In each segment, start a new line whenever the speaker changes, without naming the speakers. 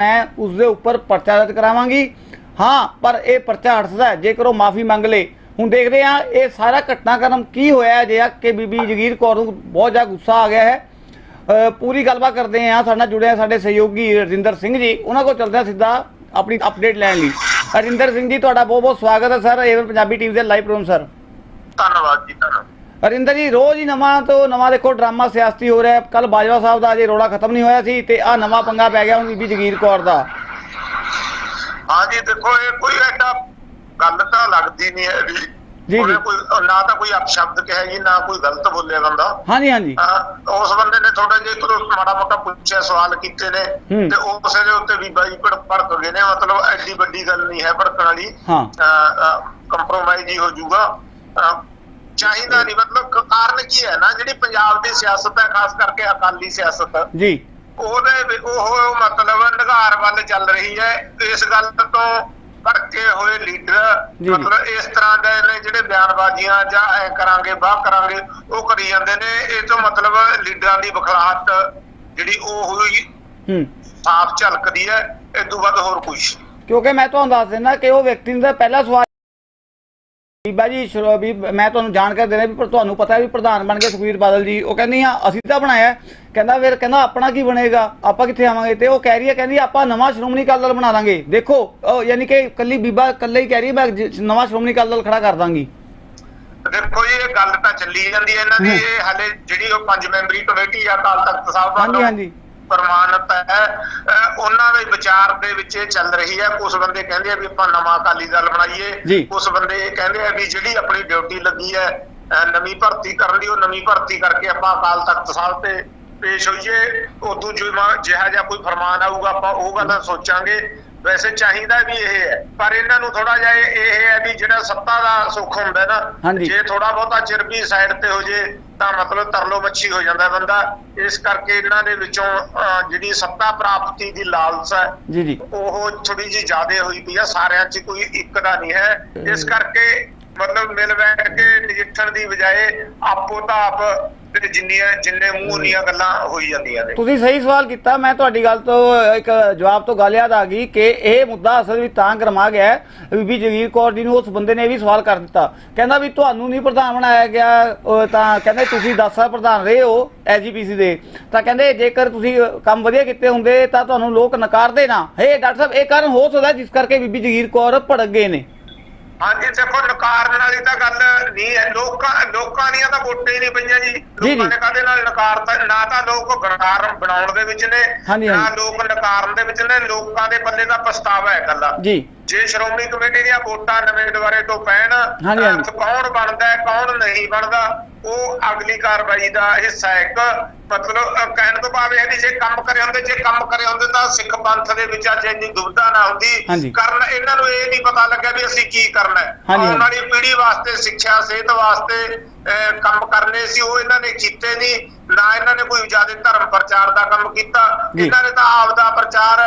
ਮੈਂ ਉਸ ਦੇ ਉੱਪਰ ਪਰਚਾ ਦਰਜ ਕਰਾਵਾਂਗੀ। ਹਾਂ, ਪਰ ਇਹ ਪਰਚਾ ਹਟਦਾ ਹੈ। ਜੇਕਰ ਉਹ ਮਾਫੀ ਮੰਗ ਲੇ। ਹੁਣ ਦੇਖਦੇ ਹਾਂ, ਇਹ ਸਾਰਾ ਘਟਨਾਕ੍ਰਮ ਕੀ ਹੋਇਆ ਜੇ ਕਿ ਬੀਬੀ ਜਗੀਰ ਕੌਰ ਨੂੰ ਬਹੁਤ ਜ਼ਿਆਦਾ ਗੁੱਸਾ ਆ ਗਿਆ ਹੈ। ਪੂਰੀ ਗੱਲਬਾਤ ਕਰਦੇ ਹਾਂ, ਸਾਡੇ ਨਾਲ ਜੁੜਿਆ ਸਾਡੇ ਸਹਿਯੋਗੀ ਰਜਿੰਦਰ ਸਿੰਘ ਜੀ। ਉਹਨਾਂ ਕੋਲ ਚੱਲਦੇ ਹਾਂ ਸਿੱਧਾ ਆਪਣੀ ਅਪਡੇਟ ਲੈਣ ਲਈ। ਰਜਿੰਦਰ ਸਿੰਘ ਜੀ, ਤੁਹਾਡਾ ਬਹੁਤ ਬਹੁਤ ਸਵਾਗਤ ਹੈ, sir. A one Punjabi TV ਦੇ ਲਾਈਵ ਪ੍ਰੋਗਰਾਮ ਸਰ।
ਧੰਨਵਾਦ ਜੀ, ਧੰਨਵਾਦ।
ਹਰਿੰਦਰ ਜੀ ਰੋਜ਼ ਹੀ ਨਵਾਂ ਤੋਂ ਨਵਾਂ ਦੇਖੋ ਡਰਾਮਾ ਸਿਆਸਤੀ ਹੋ ਰਿਹਾ ਕੱਲ ਬਾਜਵਾ ਸਾਹਿਬ ਦਾ ਅਜੇ ਰੋਲਾ ਖਤਮ ਨਹੀਂ ਹੋਇਆ ਸੀ ਤੇ ਆ ਨਵਾਂ ਪੰਗਾ ਪੈ ਗਿਆ ਹੁਣ ਬੀਬੀ ਜਗੀਰ ਕੌਰ ਦਾ।
ਹਾਂ ਜੀ ਦੇਖੋ ਇਹ ਕੋਈ ਐਡਾ ਗੱਲ ਤਾਂ ਲੱਗਦੀ ਨਹੀਂ ਹੈ ਵੀ
ਜੀ।
ਉਹਨੇ ਕੋਈ ਨਾ ਤਾਂ ਕੋਈ ਅਪਸ਼ਬਦ ਕਿਹਾ ਜੀ ਨਾ ਕੋਈ ਗਲਤ ਬੋਲਿਆ ਬੰਦਾ।
ਹਾਂਜੀ ਹਾਂਜੀ।
ਉਸ ਬੰਦੇ ਨੇ ਥੋੜਾ ਜਿਹਾ ਇੱਕ ਮਾੜਾ ਮੋਟਾ ਪੁੱਛਿਆ ਸਵਾਲ ਕੀਤੇ ਨੇ। ਤੇ ਉਸੇ ਦੇ ਉੱਤੇ ਵੀ ਬਾਈ ਭੜ ਭੜਕ ਗਏ ਨੇ। ਮਤਲਬ ਐਡੀ ਵੱਡੀ ਗੱਲ ਨਹੀਂ ਹੈ ਭੜਕਣ ਵਾਲੀ।
ਹਾਂ।
ਕੰਪਰੋਮਾਈਜ਼ ਹੀ ਹੋ ਜਾਊਗਾ। ਚਾਹੀਦਾ ਨਹੀਂ। ਮਤਲਬ ਕਾਰਨ ਕੀ ਹੈ ਨਾ ਜਿਹੜੀ ਪੰਜਾਬ ਦੀ ਸਿਆਸਤ ਹੈ ਖਾਸ ਕਰਕੇ ਅਕਾਲੀ ਸਿਆਸਤ।
ਜੀ।
ਉਹਦੇ ਉਹ ਮਤਲਬ ਨਿਗਾਰ ਵੱਲ ਚੱਲ ਰਹੀ ਹੈ। ਇਸ ਗੱਲ ਤੋਂ ਭੜਕੇ ਹੋਏ ਲੀਡਰ। ਮਤਲਬ ਇਸ ਤਰ੍ਹਾਂ ਦੇ ਨੇ ਜਿਹੜੇ ਬਿਆਨਬਾਜ਼ੀਆਂ ਜਾਂ ਐ ਕਰਾਂਗੇ ਬਾਹ ਕਰਾਂਗੇ ਉਹ ਕਰੀ ਜਾਂਦੇ ਨੇ। ਇਹ ਤੋਂ ਮਤਲਬ ਲੀਡਰਾਂ ਦੀ ਬਖਲਾਹਟ ਜਿਹੜੀ ਉਹ ਹੋਈ
ਹੂੰ।
ਸਾਫ਼ ਝਲਕਦੀ ਹੈ। ਇਸ ਤੋਂ ਵੱਧ ਹੋਰ ਕੁਝ
ਕਿਉਂਕਿ ਮੈਂ ਤੁਹਾਨੂੰ ਦੱਸ ਦਿੰਦਾ ਕਿ ਉਹ ਵਿਅਕਤੀ ਦਾ ਪਹਿਲਾ ਸਵਾਲ ਬੀਬਾ ਜੀ ਸ਼ੁਰੂ- ਵੀ ਮੈਂ ਤੁਹਾਨੂੰ ਜਾਣਕਾਰੀ ਦੇਣਾ ਵੀ ਪਰ ਤੁਹਾਨੂੰ ਪਤਾ ਹੈ ਵੀ ਪ੍ਰਧਾਨ ਬਣ ਗਏ ਸੁਖਬੀਰ ਬਾਦਲ ਜੀ ਉਹ ਕਹਿੰਦੀ ਆ ਅਸੀਂ ਤਾਂ ਬਣਾਇਆ। ਕਹਿੰਦਾ ਫਿਰ ਕਹਿੰਦਾ ਆਪਣਾ ਕੀ ਬਣੇਗਾ? ਆਪਾਂ ਕਿੱਥੇ ਆਵਾਂਗੇ? ਤੇ ਉਹ ਕਹਿ ਰਹੀ ਹੈ ਕਹਿੰਦੀ ਆਪਾਂ ਨਵਾਂ ਸ਼੍ਰੋਮਣੀ ਅਕਾਲੀ ਦਲ ਬਣਾ ਦਾਂਗੇ। ਦੇਖੋ ਉਹ ਯਾਨੀ ਕਿ ਕੱਲੀ ਬੀਬਾ ਇਕੱਲੇ ਹੀ ਕਹਿ ਰਹੀ ਹੈ ਮੈਂ ਨਵਾਂ ਸ਼੍ਰੋਮਣੀ ਅਕਾਲੀ ਦਲ ਖੜਾ ਕਰ ਦਾਂਗੀ।
ਦੇਖੋ ਜੀ ਇਹ ਗੱਲ ਤਾਂ ਚੱਲੀ ਜਾਂਦੀ ਹੈ ਇਹਨਾਂ ਦੀ। ਹਾਲੇ ਜਿਹੜੀ ਉਹ ਪੰਜ ਮੈਂਬਰੀ ਕਮੇਟੀ ਆ ਅਕਾਲ ਤਖਤ ਸਾਹਿਬ
ਹਾਂਜੀ
ਵੱਲੋਂ
ਹਾਂਜੀ।
ਪ੍ਰਮਾਣਿਤ ਹੈ ਉਹਨਾਂ ਦੇ ਵਿਚਾਰ ਦੇ ਵਿੱਚ ਇਹ ਚੱਲ ਰਹੀ ਹੈ। ਕੁਝ ਬੰਦੇ ਕਹਿੰਦੇ ਆ ਵੀ ਆਪਾਂ ਨਵਾਂ ਅਕਾਲੀ ਦਲ। ਬਣਾਈਏ। ਕੁਝ ਬੰਦੇ ਇਹ ਕਹਿੰਦੇ ਆ ਵੀ ਜਿਹੜੀ ਆਪਣੀ ਡਿਊਟੀ ਲੱਗੀ ਹੈ ਨਵੀਂ ਭਰਤੀ ਕਰਨ ਦੀ ਉਹ ਨਵੀਂ ਭਰਤੀ ਕਰਕੇ ਆਪਾਂ ਅਕਾਲ ਤਖਤ ਸਾਹਿਬ ਤੇ ਪੇਸ਼ ਹੋਈਏ। ਉਦੋਂ ਜੋ ਜਿਹੜਾ ਜਿਹਾ ਕੋਈ ਫਰਮਾਨ ਆਊਗਾ ਆਪਾਂ ਉਹ ਗੱਲ ਸੋਚਾਂਗੇ। ਵੈਸੇ ਚਾਹੀਦਾ ਵੀ ਇਹ ਹੈ ਪਰ ਇਹਨਾਂ ਨੂੰ ਥੋੜਾ ਜਿਹਾ ਇਹ ਹੈ ਵੀ ਜਿਹੜਾ ਸੱਤਾ ਦਾ ਸੁੱਖ ਹੁੰਦਾ ਨਾ। ਜੇ ਥੋੜਾ ਬਹੁਤਾ ਚਿਰ ਵੀ ਸਾਈਡ ਤੇ ਹੋ ਜੇ ਤਾਂ ਮਤਲਬ ਤਰਲੋ ਮੱਛੀ ਹੋ ਜਾਂਦਾ ਬੰਦਾ। ਇਸ ਕਰਕੇ ਇਹਨਾਂ ਦੇ ਵਿੱਚੋਂ ਜਿਹੜੀ ਸੱਤਾ ਪ੍ਰਾਪਤੀ ਦੀ ਲਾਲਸਾ ਹੈ
ਜੀ ਜੀ।
ਉਹ ਥੋੜੀ ਜਿਹੀ ਜ਼ਿਆਦਾ ਹੋਈ ਪਈ ਆ ਸਾਰਿਆਂ 'ਚ ਕੋਈ ਇੱਕ ਦਾ ਨਹੀਂ ਹੈ। ਇਸ ਕਰਕੇ ਮਤਲਬ ਮਿਲ ਬੈਠ ਕੇ ਨਜਿੱਠਣ ਦੀ ਬਜਾਏ ਆਪੋ ਤਾਂ ਤੇ ਜਿੰਨੀਆਂ ਜਿੰਨੇ ਮੂੰਹ ਉਨੀਆਂ ਗੱਲਾਂ ਹੋਈ ਜਾਂਦੀਆਂ ਨੇ।
ਤੁਸੀਂ ਸਹੀ ਸਵਾਲ ਕੀਤਾ, ਮੈਂ ਤੁਹਾਡੀ ਗੱਲ ਤੋਂ ਇੱਕ ਜਵਾਬ ਤੋਂ ਗੱਲ ਯਾਦ ਆ ਗਈ ਕਿ ਇਹ ਮੁੱਦਾ ਅਸਲ ਵਿੱਚ ਤਾਂ ਗਰਮਾ ਗਿਆ ਬੀਬੀ ਜਗੀਰ ਕੌਰ ਜੀ ਨੂੰ ਉਸ ਬੰਦੇ ਨੇ ਵੀ ਸਵਾਲ ਕਰ ਦਿੱਤਾ। ਕਹਿੰਦਾ ਵੀ ਤੁਹਾਨੂੰ ਨਹੀਂ ਪ੍ਰਧਾਨ ਬਣਾਇਆ ਗਿਆ ਤਾਂ ਕਹਿੰਦੇ ਤੁਸੀਂ 10 ਸਾਲ ਪ੍ਰਧਾਨ ਰਹੇ ਹੋ ਐਜੀਪੀਸੀ ਦੇ। ਤਾਂ ਕਹਿੰਦੇ ਜੇਕਰ ਤੁਸੀਂ ਕੰਮ ਵਧੀਆ ਕੀਤੇ ਹੁੰਦੇ ਤਾਂ ਤੁਹਾਨੂੰ ਲੋਕ ਨਕਾਰਦੇ ਨਾ। ਹੇ ਡਾਕਟਰ ਸਾਹਿਬ, ਇਹ ਕਾਰਨ ਹੋ ਸਕਦਾ ਜਿਸ ਕਰਕੇ ਬੀਬੀ ਜਗੀਰ ਕੌਰ ਭੜਕ ਗਏ ਨੇ।
ਹਾਂਜੀ ਦੇਖੋ ਨਕਾਰਨ ਵਾਲੀ ਤਾਂ ਗੱਲ ਨਹੀਂ ਹੈ। ਲੋਕਾਂ ਲੋਕਾਂ ਦੀਆਂ ਤਾਂ ਵੋਟਾਂ ਹੀ ਨਹੀਂ ਪਈਆਂ ਜੀ। ਲੋਕਾਂ ਨੇ ਕਾਹਦੇ ਨਾਲ ਨਕਾਰਤਾ ਨਾ ਤਾਂ ਲੋਕ ਗਣਕਾਰ ਬਣਾਉਣ ਦੇ ਵਿੱਚ ਨੇ ਨਾ। ਲੋਕ ਨਕਾਰਨ ਦੇ ਵਿੱਚ ਨੇ। ਲੋਕਾਂ ਦੇ ਪੱਲੇ ਦਾ ਪਛਤਾਵਾ ਹੈ ਕੱਲਾ
ਜੀ।
ਜੇ ਸ਼੍ਰੋਮਣੀ ਕਮੇਟੀ ਦੀਆਂ ਵੋਟਾਂ ਨਵੇਂ ਦੁਆਰੇ ਤੋਂ ਪੈਣ ਕੌਣ ਬਣਦਾ ਕੌਣ ਨਹੀਂ ਬਣਦਾ ਉਹ ਅਗਲੀ ਕਾਰਵਾਈ ਦਾ ਹਿੱਸਾ ਇੱਕ ਮਤਲਬ ਕਹਿਣ ਤੋਂ ਭਾਵ ਇਹ ਜੇ ਕੰਮ ਕਰੇ ਹੁੰਦੇ ਜੇ ਕੰਮ ਕਰੇ ਹੁੰਦੇ ਤਾਂ ਸਿੱਖ ਪੰਥ ਦੇ ਵਿੱਚ ਅੱਜ ਇੰਨੀ ਦੁਬਿਧਾ ਨਾ ਹੁੰਦੀ। ਕਰਨ ਇਹਨਾਂ ਨੂੰ ਇਹ ਨਹੀਂ ਪਤਾ ਲੱਗਿਆ ਵੀ ਅਸੀਂ ਕੀ ਕਰਨਾ ਹੈ ਆਉਣ। ਵਾਲੀ ਪੀੜ੍ਹੀ ਵਾਸਤੇ ਸਿੱਖਿਆ ਸਿਹਤ ਵਾਸਤੇ ਕੰਮ ਕਰਨੇ ਸੀ ਉਹ ਇਹਨਾਂ ਨੇ ਕੀਤੇ ਨਹੀਂ ਨਾ ਇਹਨਾਂ ਨੇ ਕੋਈ ਜ਼ਿਆਦਾ ਧਰਮ ਪ੍ਰਚਾਰ ਦਾ ਕੰਮ ਕੀਤਾ। ਇਹਨਾਂ ਨੇ ਤਾਂ ਆਪਦਾ ਪ੍ਰਚਾਰ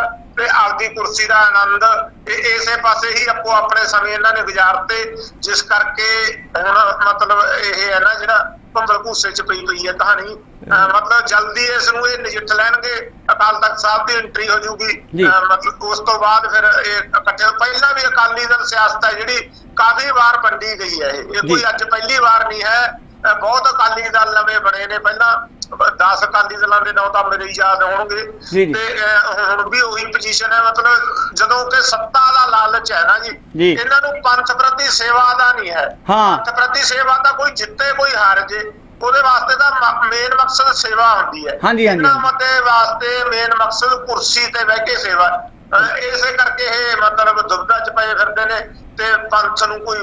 ਆਪਦੀ ਕੁਰਸੀ ਦਾ ਆਨੰਦ ਇਹ ਇਸੇ ਪਾਸੇ ਹੀ ਆਪੋ ਆਪਣੇ ਸਮੇਂ ਇਹਨਾਂ ਨੇ ਗੁਜ਼ਾਰਤੇ ਜਿਸ ਕਰਕੇ ਹੁਣ ਮਤਲਬ ਇਹ ਹੈ ਨਾ ਜਿਹੜਾ ਭੰਬਲ ਭੂਸੇ ਚ ਪਈ ਪਈ ਹੈ ਕਹਾਣੀ। ਮਤਲਬ ਜਲਦੀ ਇਸ ਨੂੰ ਇਹ ਨਜਿੱਠ ਲੈਣਗੇ ਅਕਾਲ ਤਖਤ ਸਾਹਿਬ ਦੀ ਐਂਟਰੀ ਹੋ ਜੂਗੀ। ਮਤਲਬ ਉਸ ਤੋਂ ਬਾਅਦ ਫਿਰ ਇਹ ਇਕੱਠੇ ਪਹਿਲਾਂ ਵੀ ਅਕਾਲੀ ਦਲ ਸਿਆਸਤ ਹੈ ਜਿਹੜੀ ਕਾਫੀ ਵਾਰ ਵੰਡੀ ਗਈ ਹੈ ਇਹ। ਕੋਈ ਅੱਜ ਪਹਿਲੀ ਵਾਰ ਨਹੀਂ ਹੈ। ਬਹੁਤ ਅਕਾਲੀ ਦਲ ਨਵੇਂ ਬਣੇ ਨੇ। ਪਹਿਲਾਂ 10 ਅਕਾਲੀ ਦਲਾਂ ਦੇ ਨਾਂ ਤਾਂ ਮੇਰੇ ਯਾਦ ਹੋਣਗੇ। ਤੇ ਹੁਣ ਵੀ ਉਹੀ ਪੋਜੀਸ਼ਨ ਹੈ। ਮਤਲਬ ਜਦੋਂ ਕਿ ਸੱਤਾ ਦਾ ਲਾਲਚ ਹੈ ਨਾ ਜੀ। ਇਹਨਾਂ ਨੂੰ ਪੰਥ ਪ੍ਰਤੀ ਸੇਵਾ ਦਾ ਨਹੀਂ ਹੈ। ਪੰਥ ਪ੍ਰਤੀ ਸੇਵਾ ਦਾ ਕੋਈ ਜਿੱਤੇ ਕੋਈ ਹਾਰ ਜੇ ਉਹਦੇ ਵਾਸਤੇ ਤਾਂ ਮੇਨ ਮਕਸਦ ਸੇਵਾ ਹੁੰਦੀ ਹੈ।
ਹਾਂਜੀ, ਹਾਂਜੀ,
ਇਹਨਾਂ। ਮਤੇ ਵਾਸਤੇ ਮੇਨ ਮਕਸਦ ਕੁਰਸੀ ਤੇ ਬਹਿ ਕੇ ਸੇਵਾ। ਇਸੇ ਕਰਕੇ ਇਹ ਮਤਲਬ ਦੁਬਦਾ ਚ ਪਏ ਫਿਰਦੇ ਨੇ। ਤੇ ਪੰਥ ਨੂੰ ਕੋਈ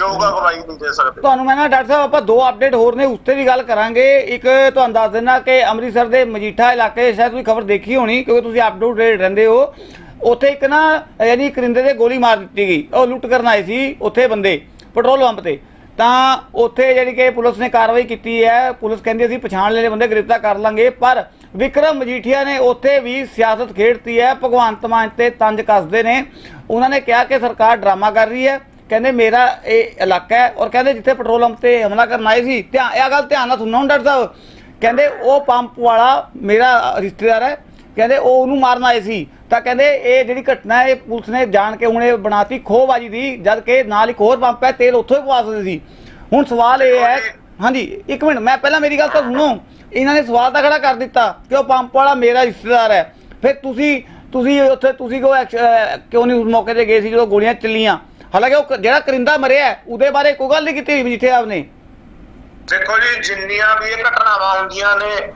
ਯੋਗ ਅਗਵਾਈ ਨਹੀਂ ਦੇ ਸਕਦੇ।
ਤੁਹਾਨੂੰ ਮੈਂ ਨਾ ਡਾਕਟਰ ਸਾਹਿਬ, ਆਪਾਂ ਦੋ ਅਪਡੇਟ ਹੋਰ ਨੇ, ਉਸ ਤੇ ਵੀ ਗੱਲ ਕਰਾਂਗੇ। ਇੱਕ ਤੁਹਾਨੂੰ ਦੱਸ ਦਿੰਦਾ ਕਿ ਅੰਮ੍ਰਿਤਸਰ ਦੇ ਮਜੀਠਾ ਇਲਾਕੇ ਸ਼ਾਇਦ ਤੁਸੀਂ ਖਬਰ ਦੇਖੀ ਹੋਣੀ, ਕਿਉਂਕਿ ਤੁਸੀਂ ਅਪਡੇਟ ਰਹਿੰਦੇ ਹੋ। ਉੱਥੇ ਇੱਕ ਨਾ, ਯਾਨੀ ਕਰਿੰਦੇ ਦੇ ਗੋਲੀ ਮਾਰ ਦਿੱਤੀ ਗਈ। ਉਹ ਲੁੱਟ ਕਰਨ ਆਏ ਸੀ, ਉੱਥੇ ਬੰਦੇ, ਪੈਟਰੋਲ ਪੰਪ ਤੇ। ਤਾਂ ਉੱਥੇ ਜਿਹੜੀ ਕਿ ਪੁਲਿਸ ਨੇ ਕਾਰਵਾਈ ਕੀਤੀ ਹੈ, ਪੁਲਿਸ ਕਹਿੰਦੀ ਅਸੀਂ ਪਛਾਣ ਲੈਣੇ ਬੰਦੇ ਗ੍ਰਿਫਤਾਰ ਕਰ ਲਾਂਗੇ, ਪਰ ਵਿਕਰਮ ਮਜੀਠੀਆ ਨੇ ਉੱਥੇ ਵੀ ਸਿਆਸਤ ਖੇਡਤੀ ਹੈ, ਭਗਵੰਤ ਮਾਨ ਤੇ ਤੰਜ ਕੱਸਦੇ ਨੇ। ਉਹਨਾਂ ਨੇ ਕਿਹਾ ਕਿ ਸਰਕਾਰ ਡਰਾਮਾ ਕਰ ਰਹੀ ਹੈ, ਕਹਿੰਦੇ ਮੇਰਾ ਇਹ ਇਲਾਕਾ ਹੈ ਔਰ ਕਹਿੰਦੇ ਜਿੱਥੇ ਪੈਟਰੋਲ ਪੰਪ ਤੇ ਹਮਲਾ ਕਰਨ ਆਏ ਸੀ ਧਿਆਨ ਇਹ ਗੱਲ ਧਿਆਨ ਨਾਲ ਸੁਣਨਾ ਹੁਣ ਡਾਕਟਰ ਸਾਹਿਬ। ਕਹਿੰਦੇ ਉਹ ਪੰਪ ਵਾਲਾ ਮੇਰਾ ਰਿਸ਼ਤੇਦਾਰ ਹੈ ਕਹਿੰਦੇ ਉਹ ਉਹਨੂੰ ਮਾਰਨ ਆਏ ਸੀ। ਤਾਂ ਕਹਿੰਦੇ ਇਹ ਜਿਹੜੀ ਘਟਨਾ ਇਹ ਪੁਲਿਸ ਨੇ ਜਾਣ ਕੇ ਹੁਣ ਇਹ ਬਣਾਤੀ ਖੋਹਬਾਜੀ ਦੀ, ਜਦ ਕਿ ਨਾਲ ਇੱਕ ਹੋਰ ਪੰਪ ਹੈ, ਤੇਲ ਉੱਥੋਂ ਹੀ ਪਵਾ ਸਕਦੇ ਸੀ। ਹੁਣ ਸਵਾਲ ਇਹ ਹੈ, ਹਾਂਜੀ, ਇੱਕ ਮਿੰਟ, ਮੈਂ ਪਹਿਲਾਂ ਮੇਰੀ ਗੱਲ ਤਾਂ ਸੁਣੋ। ਇਹਨਾਂ ਨੇ ਸਵਾਲ ਤਾਂ ਖੜਾ ਕਰ ਦਿੱਤਾ ਕਿ ਉਹ ਪੰਪ ਵਾਲਾ ਮੇਰਾ ਰਿਸ਼ਤੇਦਾਰ ਹੈ। ਫਿਰ ਤੁਸੀਂ ਤੁਸੀਂ ਉੱਥੇ, ਤੁਸੀਂ ਕਿਉਂ ਐਕਸ਼- ਕਿਉਂ ਨਹੀਂ ਉਸ ਮੌਕੇ ਤੇ ਗਏ ਸੀ ਜਦੋਂ ਗੋਲੀਆਂ ਚੱਲੀਆਂ? ਹਾਲਾਂਕਿ ਉਹ ਜਿਹੜਾ ਕਰਿੰਦਾ ਮਰਿਆ ਉਹਦੇ ਬਾਰੇ ਕੋਈ ਗੱਲ ਨਹੀਂ ਕੀਤੀ ਮਜੀਠੇ ਆਪ ਨੇ
ਦੇਖੋ ਜੀ ਜਿੰਨੀਆਂ ਵੀ ਇਹ ਘਟਨਾਵਾਂ ਹੁੰਦੀਆਂ ਨੇ